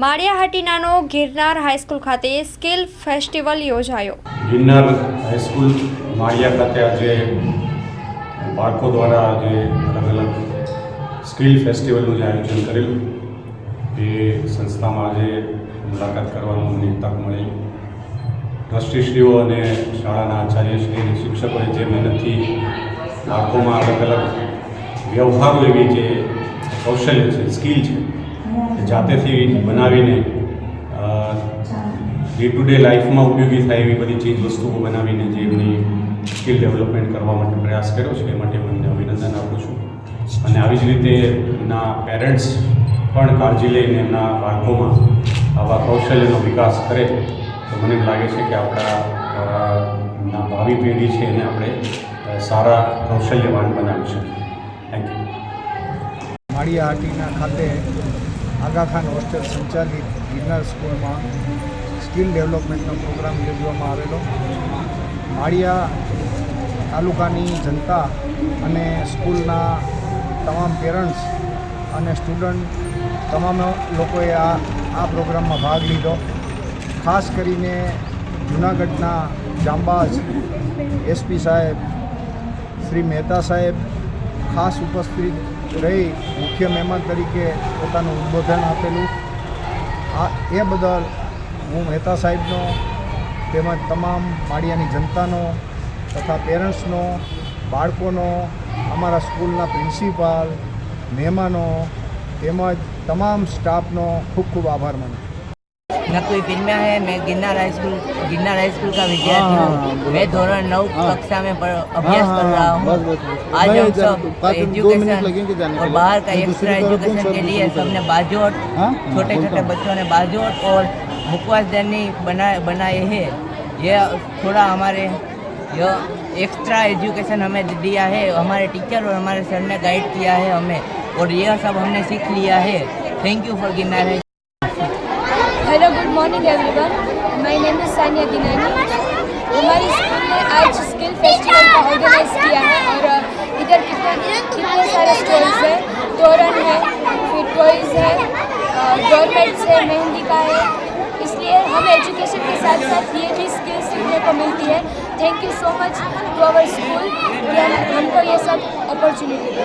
માળિયાહાટીનાનો Girnar high school ખાતે skill festival યોજાયો. Girnar high school માળિયા ખાતે આજે બાળકો દ્વારા જે અલગ અલગ સ્કિલ ફેસ્ટિવલનું જે આયોજન કરેલું. એ સંસ્થામાં આજે મુલાકાત કરવાનું મને તક મળી ટ્રસ્ટીશ્રીઓ અને શાળાના આચાર્યશ્રી અને શિક્ષકોએ જે મહેનતથી બાળકોમાં અલગ અલગ વ્યવહારો એવી જે કૌશલ્ય છે, સ્કિલ છે જાતેથી બનાવીને ડે ટુ ડે લાઈફમાં ઉપયોગી થાય એવી બધી ચીજ વસ્તુઓ બનાવીને જે એમની સ્કિલ ડેવલપમેન્ટ કરવા માટે પ્રયાસ કર્યો છે. એ માટે હું એમને અભિનંદન આપું છું. અને આવી જ રીતે એમના પેરેન્ટ્સ પણ કાળજી લઈને એમના બાળકોમાં આવા કૌશલ્યનો વિકાસ કરે, તો મને લાગે છે કે આપણા ભાવિ પેઢી છે એને આપણે સારા કૌશલ્યવાન બનાવી શકીએ. થેન્ક યુ માળિયાહાટીના ખાતે આગા ખાન હોસ્ટેલ સંચાલિત ગિરનાર સ્કૂલમાં સ્કિલ ડેવલપમેન્ટનો પ્રોગ્રામ યોજવામાં આવેલો. માળિયા તાલુકાની જનતા અને સ્કૂલના તમામ પેરેન્ટ્સ અને સ્ટુડન્ટ તમામ લોકોએ આ આ પ્રોગ્રામમાં ભાગ લીધો. ખાસ કરીને જૂનાગઢના જાંબાજ એસપી સાહેબ, શ્રી મહેતા સાહેબ ખાસ ઉપસ્થિત રહી મુખ્ય મહેમાન તરીકે પોતાનું ઉદ્બોધન આપેલું. આ, એ બદલ હું મહેતા સાહેબનો તેમજ તમામ માળિયાની જનતાનો તથા પેરેન્ટ્સનો, બાળકોનો, અમારા સ્કૂલના પ્રિન્સિપાલ, મહેમાનો તેમજ તમામ સ્ટાફનો ખૂબ ખૂબ આભાર માનું मैं कोई फ़िल्म है मैं Girnar high school Girnar high school का विद्यार्थी हूँ मैं धोरण नौ कक्षा में अभ्यास कर रहा हूँ। आज हम सब एजुकेशन और बाहर का एक्स्ट्रा एजुकेशन के लिए सबने बाजोट छोटे छोटे बच्चों ने बाजोट और मुखवास दर्नी बना बनाए हैं। यह थोड़ा हमारे ये एक्स्ट्रा एजुकेशन हमें दिया है। हमारे टीचर और हमारे सर ने गाइड किया है हमें। और यह सब हमने सीख लिया है। Thank you for Girnar good morning everyone my name is Sania Ginani हमारी स्कूल ने आज स्किल फेस्टिवल का ऑर्गेनाइज किया है और इधर कितने कितने सारे स्टॉल्स हैं? तोरण है, फिर टॉयज़ है गवर्नमेंट्स है, मेहंदी का है। इसलिए हम एजुकेशन के साथ साथ ये भी स्किल सीखने को मिलती है। Thank you so much to our school हमको ये सब अपॉर्चुनिटी दी